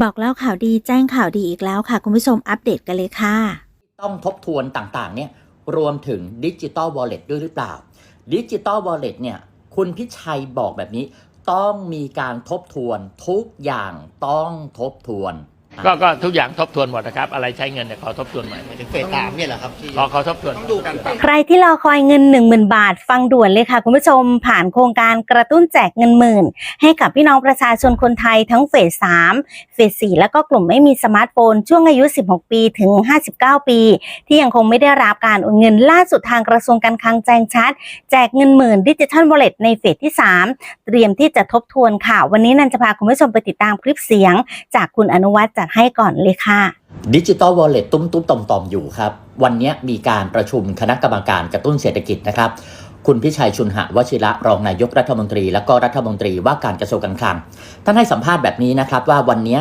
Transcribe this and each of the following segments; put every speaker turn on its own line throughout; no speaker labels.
บอกเล่าข่าวดีแจ้งข่าวดีอีกแล้วค่ะ คุณผู้ชมอัปเดตกันเลยค่ะ
ต้องทบทวนต่างๆ เนี่ยรวมถึงดิจิตอลวอลเล็ตด้วยหรือเปล่าดิจิตอลวอลเล็ตเนี่ยคุณพิชัยบอกแบบนี้ ต้องมีการทบทวนทุกอย่างต้องทบทวน
ก็ก็ทุกอย่างทบทวนหมดนะครับ อะไรใช้เงินเนี่ยขอทบทวนใหม่
ถึงเฟสสามเนี่ยเหรอครับที่
ขอขอทบทวน
ต้องดูการปรับ
ใครที่รอคอยเงิน 1 0,000 บาท ฟังด่วนเลยค่ะ คุณผู้ชมผ่านโครงการกระตุ้นแจกเงินหมื่น ให้กับพี่น้องประชาชนคนไทยทั้งเฟส 3 เฟส 4 แล้วก็กลุ่มไม่มีสมาร์ทโฟน ช่วงอายุ 16 ปีถึง 59 ปี ที่ยังคงไม่ได้รับการโอนเงินล่าสุดทางกระทรวงการคลังแจ้งชัด แจกเงินหมื่นดิจิทัลวอลเล็ตในเฟสที่ 3 เตรียมที่จะทบทวนค่ะ วันนี้นันจะพาคุณผู้ชมไปติดตามคลิปเสียง จากคุณอนุวัฒน์จัดให้ก่อนเลยค่ะ
ดิจิตอลวอลเล็ตตุ้มตุ้มต่อมต่อมอยู่ครับ วันนี้มีการประชุมคณะกรรมการกระตุ้นเศรษฐกิจนะครับ คุณพิชัยชุนหวชิระรองนายกรัฐมนตรี และก็รัฐมนตรีว่าการกระทรวงการคลังท่านให้สัมภาษณ์แบบนี้นะครับว่าวันนี้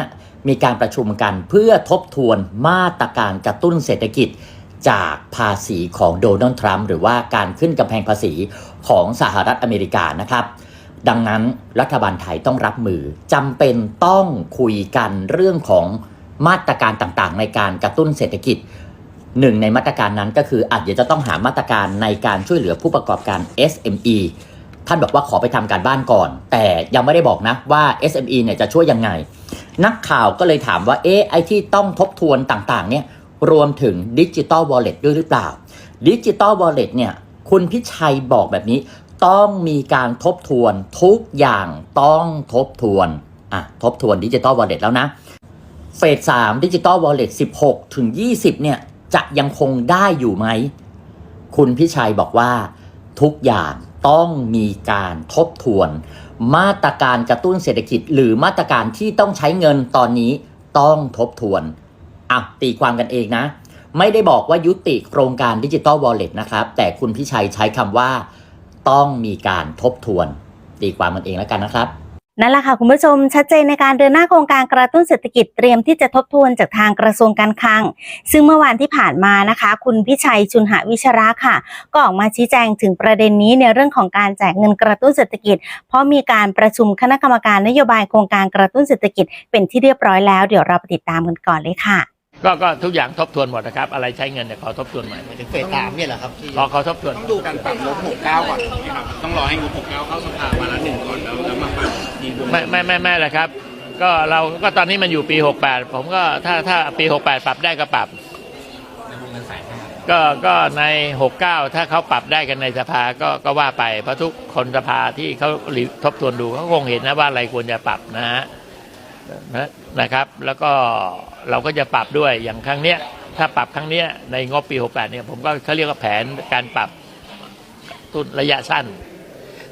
มีการประชุมกันเพื่อทบทวนมาตรการกระตุ้นเศรษฐกิจจากภาษีของโดนัลด์ทรัมป์หรือว่าการขึ้นกำแพงภาษีของสหรัฐอเมริกานะครับ ดังนั้นรัฐบาลไทยต้องรับมือจำเป็นต้องคุยกันเรื่องของมาตรการต่างๆ ในการกระตุ้นเศรษฐกิจหนึ่งในมาตรการนั้นก็คืออาจจะจะต้องหามาตรการในการช่วยเหลือผู้ประกอบการ SME ท่านบอกว่าขอไปทำการบ้านก่อน แต่ยังไม่ได้บอกนะว่า SME เนี่ยจะช่วยยังไง นักข่าวก็เลยถามว่าเอ๊ะไอที่ต้องทบทวนต่างๆ เนี่ยรวมถึงดิจิตอลวอลเล็ตด้วยหรือเปล่าดิจิตอลวอลเล็ตเนี่ยคุณพิชัยบอกแบบนี้ ต้องมีการทบทวนทุกอย่างต้องทบทวนอะทบทวนดิจิตอลวอลเล็ตแล้วนะ เฟสสามดิจิตอลวอลเล็ต16ถึง20เนี่ยจะยังคงได้อยู่ไหม คุณพิชัยบอกว่า ทุกอย่างต้องมีการทบทวน มาตรการกระตุ้นเศรษฐกิจ หรือมาตรการที่ต้องใช้เงินตอนนี้ต้องทบทวนอะตีความกันเองนะ ไม่ได้บอกว่ายุติโครงการดิจิตอลวอลเล็ตนะครับ แต่คุณพิชัยใช้คำว่า ต้องมีการทบทวน ตีความมันเองแล้วกันนะครับ
นั่นแหละค่ะคุณผู้ชมชัดเจนในการเดินหน้าโครงการกระตุ้นเศรษฐกิจเตรียมที่จะทบทวนจากทางกระทรวงการคลัง ซึ่งเมื่อวานที่ผ่านมานะคะ คุณพิชัยชุนหวิชระค่ะ ก็ออกมาชี้แจงถึงประเด็นนี้ในเรื่องของการแจกเงินกระตุ้นเศรษฐกิจ เพราะมีการประชุมคณะกรรมการนโยบายโครงการกระตุ้นเศรษฐกิจเป็นที่เรียบร้อยแล้วเดี๋ยวเราไปติดตามกันก่อนเลยค่ะ
ก็ก็ทุกอย่างทบทวนหมดนะครับ อะไรใช้เงินเนี่ยขอทบทวนใหม่
ถึงเฟสสามเนี่ยเหรอครับที่
ขอขอทบทวน
ต้องดูการปรับงบ69ก่อนนะครับต้องรอให้งบ69เข้าสภาวันละหนึ่งก่อนแล้วแล้วมาปรับทีรวม
ไม่ไม่ไม่ไม่เลยครับ ก็เราก็ตอนนี้มันอยู่ปี 68 ผมก็ถ้าถ้าปี 68 ปรับได้ก็ปรับก็ก็ใน 69 ถ้าเขาปรับได้กันในสภาก็ก็ว่าไปเพราะทุกคนสภาที่เขาทบทวนดูเขาคงเห็นนะว่าอะไรควรจะปรับนะฮะ นะครับ แล้วก็เราก็จะปรับด้วยอย่างครั้งเนี้ย ถ้าปรับครั้งเนี้ยในงบปี 68 เนี่ยผมก็เขาเรียกว่าแผนการปรับตุนระยะสั้น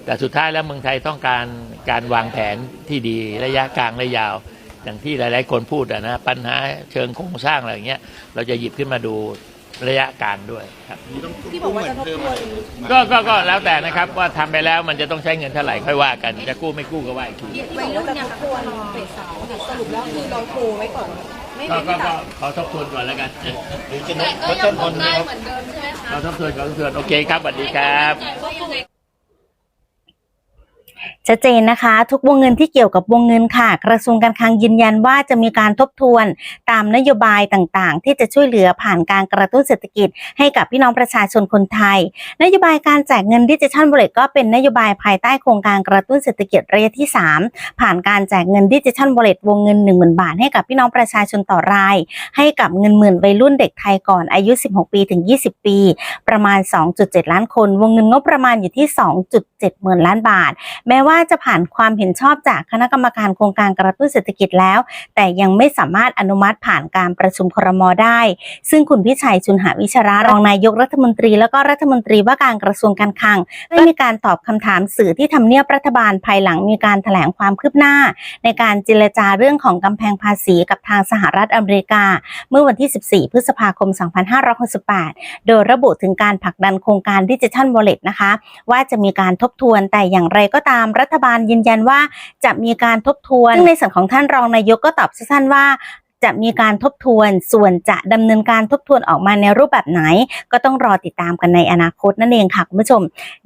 แต่สุดท้ายแล้วเมืองไทยต้องการการวางแผนที่ดีระยะกลางระยะยาว อย่างที่หลาย ๆ คนพูดนะปัญหาเชิงโครงสร้างอะไรอย่างเงี้ยเราจะหยิบขึ้นมาดู ระยะกลางด้วยครับ
ที่บอกว่าจะทบทวน
ก็ก็ก็แล้วแต่นะครับว่าทำไปแล้วมันจะต้องใช้เงินเท่าไหร่ค่อยว่ากัน จะกู้ไม่กู้ก็ว่าอีกที
วัยรุ่นยังทบทวนเฟสสามค่ะสรุปแล้วคือเราโทรไว้ก่อน ไม่
ก็
ไม่
ก็
ได้
ก็ขอทบทวนก่อนแล้วกัน
หรือจะ
แต่ก็
ลด
ยั
ต้
ง
น
ค
ทุ
ง
น
ได้
นะครับ
เหมือนเดิมใช่ไหมคะ
ขอทบทวนขอทบทวนโอเคครับสวัสดีครับ
ว่ายังไง
ชัดเจนนะคะ ทุกวงเงินที่เกี่ยวกับวงเงินค่ะ กระทรวงการคลังยืนยันว่าจะมีการทบทวนตามนโยบายต่างๆ ที่จะช่วยเหลือผ่านการกระตุ้นเศรษฐกิจ ให้กับพี่น้องประชาชนคนไทย นโยบายการแจกเงินดิจิทัลวอลเล็ตก็เป็นนโยบายภายใต้โครงการกระตุ้นเศรษฐกิจระยะที่ 3 ผ่านการแจกเงินดิจิทัลวอลเล็ตวงเงิน 10,000 บาทให้กับพี่น้องประชาชนต่อราย ให้กับเงินหมื่นวัยรุ่นเด็กไทยก่อนอายุ 16 ปีถึง 20 ปี ประมาณ 2.7 ล้านคน วงเงินงบประมาณอยู่ที่ 2.7หมื่นล้านบาท แม้ว่าาจะผ่านความเห็นชอบจากคณะกรรมการโครงการกระตุ้นเศรษฐกิจแล้ว แต่ยังไม่สามารถอนุมัติผ่านการประชุมครมได้ ซึ่งคุณพิชัยชุนหาวิชระรองนายกรัฐมนตรี แล้วก็รัฐมนตรีว่าการกระทรวงการคลังได้มีการตอบคำถามสื่อที่ทำเนียบรัฐบาลภายหลังมีการแถลงความคืบหน้า ในการเจรจาเรื่องของกำแพงภาษีกับทางสหรัฐอเมริกา เมื่อวันที่ 14 พฤษภาคม 2568 โดยระบุถึงการผลักดันโครงการดิจิทัลวอลเล็ตนะคะ ว่าจะมีการทบทวนแต่อย่างไรก็ตามรััฐบาลยืนยันว่าจะมีการทบทวน ซึ่งในส่วนของท่านรองนายกก็ตอบสั้นๆว่าจะมีการทบทวนส่วนจะดำเนินการทบทวนออกมาในรูปแบบไหน ก็ต้องรอติดตามกันในอนาคตนั่นเองค่ะคุณผู้ชม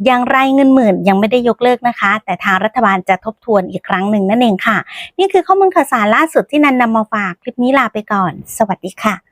อย่างไรเงินหมื่นยังไม่ได้ยกเลิกนะคะ แต่ทางรัฐบาลจะทบทวนอีกครั้งหนึ่งนั่นเองค่ะ นี่คือข้อมูลข่าวสารล่าสุดที่นันนำมาฝากคลิปนี้ลาไปก่อน สวัสดีค่ะ